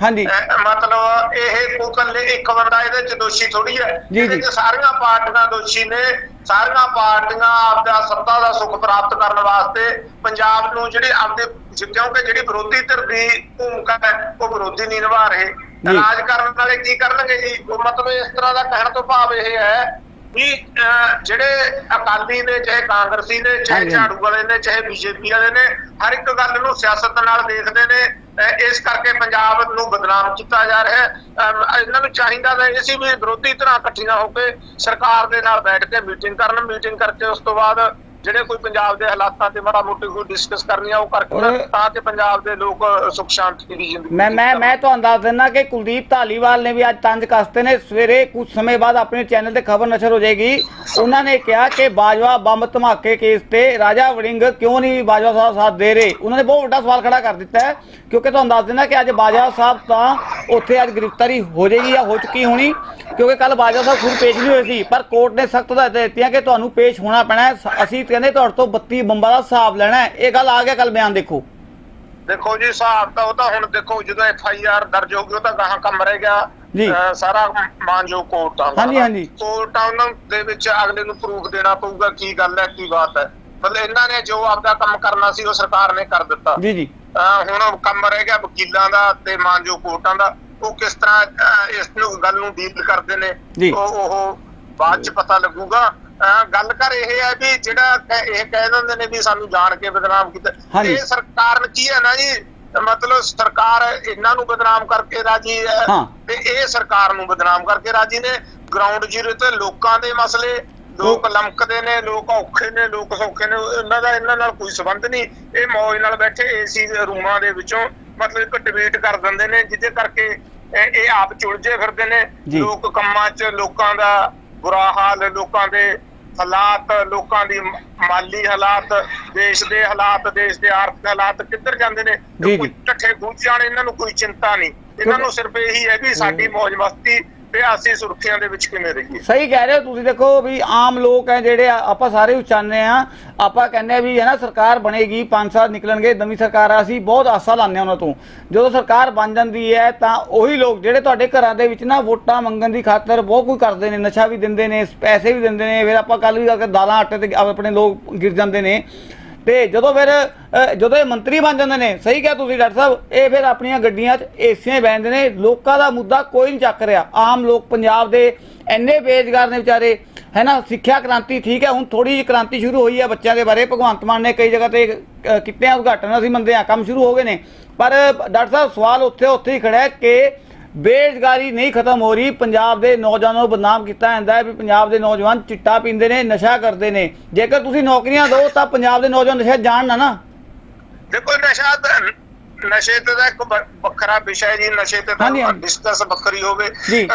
ਮਤਲਬ ਇਹ ਕੋਈ ਇਕੱਲੇ ਇੱਕ ਬੰਦਾ ਇਹਦੇ ਚ ਦੋਸ਼ੀ ਥੋੜੀ ਹੈ। ਇਹਦੇ। ਚ ਸਾਰੀਆਂ ਪਾਰਟੀਆਂ ਦੋਸ਼ੀ ਨੇ। ਸਾਰੀਆਂ ਪਾਰਟੀਆਂ ਆਪਦਾ ਸੱਤਾ ਦਾ ਸੁੱਖ ਪ੍ਰਾਪਤ ਕਰਨ ਵਾਸਤੇ ਪੰਜਾਬ ਨੂੰ ਜਿਹੜੀ ਆਪਦੇ ਕਿਉਂਕਿ ਜਿਹੜੀ ਵਿਰੋਧੀ ਧਿਰ ਦੀ ਭੂਮਿਕਾ ਹੈ ਉਹ ਵਿਰੋਧੀ ਨਹੀਂ ਨਿਭਾ ਰਹੇ। ਰਾਜ ਕਰਨ ਵਾਲੇ ਕੀ ਕਰਨਗੇ ਜੀ? ਉਹ ਮਤਲਬ ਇਸ ਤਰ੍ਹਾਂ ਦਾ ਕਹਿਣ ਤੋਂ ਭਾਵ ਇਹ ਹੈ ਵੀ ਅਹ, ਜਿਹੜੇ ਅਕਾਲੀ ਨੇ ਚਾਹੇ ਕਾਂਗਰਸੀ ਨੇ ਚਾਹੇ। ਝਾੜੂ ਵਾਲੇ ਨੇ ਚਾਹੇ ਬੀਜੇਪੀ ਵਾਲੇ ਨੇ ਹਰ ਇੱਕ ਗੱਲ ਨੂੰ ਸਿਆਸਤ ਨਾਲ ਦੇਖਦੇ ਨੇ ਇਸ ਕਰਕੇ ਪੰਜਾਬ ਨੂੰ ਬਦਨਾਮ ਕੀਤਾ ਜਾ ਰਿਹਾ ਹੈ ਇਹਨਾਂ ਨੂੰ ਚਾਹੀਦਾ ਤਾਂ ਇਹ ਸੀ ਵੀ ਵਿਰੋਧੀ ਧਿਰਾਂ ਇਕੱਠੀਆਂ ਹੋ ਕੇ ਸਰਕਾਰ ਦੇ ਨਾਲ ਬੈਠ ਕੇ ਮੀਟਿੰਗ ਕਰਨ ਮੀਟਿੰਗ ਕਰਕੇ ਉਸ ਤੋਂ ਬਾਅਦ ਜਿਹੜੇ ਕੋਈ ਪੰਜਾਬ ਦੇ ਹਾਲਾਤਾਂ ਤੇ ਮਾੜਾ ਮੋਟੀ ਕੋਈ ਡਿਸਕਸ ਕਰਨੀ ਆ ਉਹ ਕਰਕੇ ਤਾਂ ਕਿ ਪੰਜਾਬ ਦੇ ਲੋਕ ਸੁਖ ਸ਼ਾਂਤੀ ਦੀ ਜ਼ਿੰਦਗੀ
ਮੈਂ ਮੈਂ ਮੈਂ ਤੁਹਾਨੂੰ ਦੱਸ ਦਿੰਦਾ ਕਿ ਕੁਲਦੀਪ ਧਾਲੀਵਾਲ ਨੇ ਵੀ ਅੱਜ ਤੰਜ ਕਸਤੇ ਨੇ। ਸਵੇਰੇ ਕੁਝ ਸਮੇਂ ਬਾਅਦ ਆਪਣੇ ਚੈਨਲ ਤੇ ਖਬਰ ਨਸ਼ਰ ਹੋ ਜਾਏਗੀ। ਉਹਨਾਂ ਨੇ ਕਿਹਾ ਕਿ ਬਾਜਵਾ ਬੰਬ ਧਮਾਕੇ ਕੇਸ ਤੇ ਰਾਜਾ ਵੜਿੰਗ ਕਿਉਂ ਨਹੀਂ ਬਾਜਵਾ ਸਾਹਿਬ ਸਾਥ ਦੇ ਰਹੇ? ਉਹਨਾਂ ਨੇ ਬਹੁਤ ਵੱਡਾ ਸਵਾਲ ਖੜਾ ਕਰ ਦਿੱਤਾ ਹੈ। ਕਿਉਂਕਿ ਤੁਹਾਨੂੰ ਦੱਸ ਦਿੰਦਾ ਕਿ ਅੱਜ ਬਾਜਵਾ ਸਾਹਿਬ ਤਾਂ ਉੱਥੇ ਅੱਜ ਗ੍ਰਿਫਤਾਰੀ ਹੋ ਜਾਏਗੀ ਜਾਂ ਹੋ ਚੁੱਕੀ ਹੋਣੀ ਕਿਉਂਕਿ ਕੱਲ ਬਾਜਵਾ ਸਾਹਿਬ ਖੁਦ ਪੇਸ਼ ਨਹੀਂ ਹੋਏ ਸੀ ਪਰ ਕੋਰਟ ਨੇ ਸਖਤ ਹਦਾਇਤਾਂ ਦਿੱਤੀਆਂ ਕਿ ਤੁਹਾਨੂੰ ਪੇਸ਼ ਹੋਣਾ ਪੈਣਾ ਹੈ। ਅਸੀਂ ਕਹਿੰਦੇ ਤੁਹਾਡੇ ਤੋਂ 32 ਬੰਬਾਂ ਦਾ ਹਿਸਾਬ ਲੈਣਾ ਹੈ। ਇਹ ਗੱਲ ਆ ਗਿਆ ਕੱਲ ਬਿਆਨ ਦੇਖੋ।
ਦੇਖੋ ਜੀ ਹਿਸਾਬ ਤਾਂ ਉਹ ਤਾਂ ਹੁਣ ਦੇਖੋ ਜਦੋਂ ਐਫ ਆਈ ਆਰ ਦਰਜ ਹੋ ਗਈ ਉਹ ਤਾਂ ਗਾਹਾਂ ਕੰਮ ਰਹਿ ਗਿਆ।
ਜੀ।
ਅਹ ਸਾਰਾ ਮਾਨਜੋ ਕੋਰਟਾਂ ਦਾ
ਹਾਂਜੀ, ਹਾਂਜੀ।
ਕੋਰਟਾਂ ਉਹਨਾਂ ਦੇ ਵਿੱਚ ਅਗਲੇ ਨੂੰ ਪ੍ਰੂਫ ਦੇਣਾ ਪਊਗਾ ਕੀ ਗੱਲ ਹੈ ਕੀ ਬਾਤ ਹੈ। ਮਤਲਬ ਇਹਨਾਂ ਨੇ ਜੋ ਆਪਦਾ ਕੰਮ ਕਰਨਾ ਸੀ ਉਹ ਸਰਕਾਰ ਨੇ ਕਰ ਦਿੱਤਾ।
ਜੀ ਜੀ।
ਹੁਣ ਕੰਮ ਰਹਿ ਗਿਆ ਵਕੀਲਾਂ ਦਾ ਤੇ ਮਾਨਜੋ ਕੋਰਟਾਂ ਦਾ ਉਹ ਕਿਸ ਤਰ੍ਹਾਂ ਇਸ ਨੂੰ ਗੱਲ ਨੂੰ ਡੀਲ ਕਰਦੇ ਨੇ। ਉਹ ਉਹ ਬਾਅਦ ਚ ਪਤਾ ਲੱਗੂਗਾ ਗੱਲ ਕਰ ਇਹ ਹੈ ਵੀ ਜਿਹੜਾ ਇਹ ਕਹਿ ਦਿੰਦੇ ਨੇ ਵੀ ਸਾਨੂੰ ਜਾਣ ਕੇ ਬਦਨਾਮ ਕੀਤਾ। ਇਹ ਸਰਕਾਰ ਕੀ ਹੈ ਨਾ ਜੀ ਮਤਲਬ ਸਰਕਾਰ ਇਹਨਾਂ ਨੂੰ ਬਦਨਾਮ ਕਰਕੇ ਰਾਜੀ ਹਾਂ। ਤੇ ਇਹ ਸਰਕਾਰ ਨੂੰ ਬਦਨਾਮ ਕਰਕੇ ਰਾਜੀ ਨੇ ਗਰਾਊਂਡ ਜ਼ੀਰੋ ਤੇ ਲੋਕਾਂ ਦੇ ਮਸਲੇ ਲੋਕ ਲਮਕਦੇ ਨੇ ਲੋਕ ਔਖੇ ਨੇ ਲੋਕ ਸੌਖੇ ਨੇ ਇਹਨਾਂ ਦਾ ਇਹਨਾਂ ਨਾਲ ਕੋਈ ਸੰਬੰਧ ਨਹੀਂ। ਇਹ ਮੌਜ ਨਾਲ ਬੈਠੇ ਏਸੀ ਰੂਮਾਂ ਦੇ ਵਿੱਚੋਂ ਮਤਲਬ ਇੱਕ ਡਿਬੇਟ ਕਰ ਦਿੰਦੇ ਨੇ ਜਿਹਦੇ ਕਰਕੇ ਇਹ ਆਪ ਚੁਲਝੇ ਫਿਰਦੇ ਨੇ। ਲੋਕ ਕੰਮਾਂ 'ਚ ਲੋਕਾਂ ਦਾ ਬੁਰਾ ਹਾਲ ਲੋਕਾਂ ਦੇ ਹਾਲਾਤ ਲੋਕਾਂ ਦੀ ਮਾਲੀ ਹਾਲਾਤ ਦੇਸ਼ ਦੇ ਹਾਲਾਤ ਦੇਸ਼ ਦੇ ਆਰਥਿਕ ਹਾਲਾਤ ਕਿੱਧਰ ਜਾਂਦੇ ਨੇ? ਕੋਈ
ਜੀ।
ਢੱਠੇ ਖੂਚ ਜਾਣ ਇਹਨਾਂ ਨੂੰ ਕੋਈ ਚਿੰਤਾ ਨਹੀਂ। ਇਹਨਾਂ ਨੂੰ ਸਿਰਫ ਇਹੀ ਹੈ ਵੀ ਸਾਡੀ ਮੌਜ ਮਸਤੀ ਤੇ ਅਸੀਂ ਸੁਰੱਖਿਆ ਦੇ ਵਿੱਚ ਕਿਵੇਂ ਰਹੀਏ
ਸਹੀ ਕਹਿ ਰਹੇ ਹੋ ਤੁਸੀਂ, ਦੇਖੋ ਵੀ ਆਮ ਲੋਕ ਹੈ ਜਿਹੜੇ ਆਪਾਂ ਸਾਰੇ ਉਚਾਨੇ ਆ, ਆਪਾਂ ਕਹਿੰਦੇ ਆ ਵੀ ਹੈ ਨਾ, ਸਰਕਾਰ ਬਣੇਗੀ 5 ਸਾਲ ਨਿਕਲਣਗੇ, ਨਵੀਂ ਸਰਕਾਰ ਆ, ਅਸੀਂ ਬਹੁਤ ਆਸਾ ਲਾਉਂਦੇ ਹਾਂ ਉਹਨਾਂ ਤੋਂ। ਜਦੋਂ ਸਰਕਾਰ ਬਣ ਜਾਂਦੀ ਹੈ, ਤਾਂ ਉਹੀ ਲੋਕ ਜਿਹੜੇ ਤੁਹਾਡੇ ਘਰਾਂ ਦੇ ਵਿੱਚ ਨਾ ਵੋਟਾਂ ਮੰਗਣ ਦੀ ਖਾਤਰ ਬਹੁਤ ਕੁਝ ਕਰਦੇ ਨੇ, ਨਸ਼ਾ ਵੀ ਦਿੰਦੇ ਨੇ, ਪੈਸੇ ਵੀ ਦਿੰਦੇ ਨੇ, ਫਿਰ ਆਪਾਂ ਕੱਲ ਵੀ ਦਾਲਾਂ, ਆਟੇ ਤੇ ਆਪਣੇ ਲੋਕ ਗਿਰ ਜਾਂਦੇ ਨੇ। ਤੇ ਜਦੋਂ ਫਿਰ ਜਦੋਂ ਇਹ ਮੰਤਰੀ ਬਣ ਜਾਂਦੇ ਨੇ, ਸਹੀ ਕਿਹਾ ਤੁਸੀਂ ਡਾਕਟਰ ਸਾਹਿਬ, ਇਹ ਫਿਰ ਆਪਣੀਆਂ ਗੱਡੀਆਂ 'ਚ ਏਸੀਆਂ ਬੈਠਦੇ ਨੇ, ਲੋਕਾਂ ਦਾ ਮੁੱਦਾ ਕੋਈ ਨਹੀਂ ਚੱਕ ਰਿਹਾ। ਆਮ ਲੋਕ ਪੰਜਾਬ ਦੇ ਇੰਨੇ ਬੇਰੁਜ਼ਗਾਰ ਨੇ ਵਿਚਾਰੇ, ਹੈ ਨਾ, ਸਿੱਖਿਆ ਕ੍ਰਾਂਤੀ ਠੀਕ ਹੈ, ਹੁਣ ਥੋੜੀ ਜਿਹੀ ਕ੍ਰਾਂਤੀ ਸ਼ੁਰੂ ਹੋਈ ਹੈ ਬੱਚਿਆਂ ਦੇ ਬਾਰੇ, ਭਗਵੰਤ ਮਾਨ ਨੇ ਕਈ ਜਗ੍ਹਾ ਤੇ ਕੀਤੇ ਆ ਉਦਘਾਟਨ, ਅਸੀਂ ਮੰਨਦੇ ਆ ਕੰਮ ਸ਼ੁਰੂ ਹੋ ਗਏ ਨੇ। ਪਰ ਡਾਕਟਰ ਸਾਹਿਬ, ਸਵਾਲ ਉੱਥੇ ਉੱਥੇ ਹੀ ਖੜਾ ਹੈ ਕਿ ਬੇਰੁਜ਼ਗਾਰੀ ਨਹੀਂ ਖਤਮ ਹੋ ਰਹੀ। ਪੰਜਾਬ ਦੇ ਨੌਜਵਾਨਾਂ ਨੂੰ ਬਦਨਾਮ ਕੀਤਾ ਜਾਂਦਾ ਹੈ ਵੀ ਪੰਜਾਬ ਦੇ ਨੌਜਵਾਨ ਚਿੱਟਾ ਪੀਂਦੇ ਨੇ ਨਸ਼ਾ ਕਰਦੇ ਨੇ। ਜੇਕਰ ਤੁਸੀਂ ਨੌਕਰੀਆਂ ਦਿਓ ਤਾਂ ਪੰਜਾਬ ਦੇ ਨੌਜਵਾਨ ਨਸ਼ਾ ਜਾਣ ਨਾ ਨਾ।
ਦੇਖੋ ਨਸ਼ਾ ਤਾਂ- ਨਸ਼ੇ ਤੇ ਤਾਂ ਇੱਕ ਵੱਖਰਾ ਵਿਸ਼ਾ ਹੈ ਜੀ। ਨਸ਼ੇ ਤੇ
ਹਾਂਜੀ।
ਡਿਸਕਸ ਵੱਖਰੀ ਹੋਵੇ।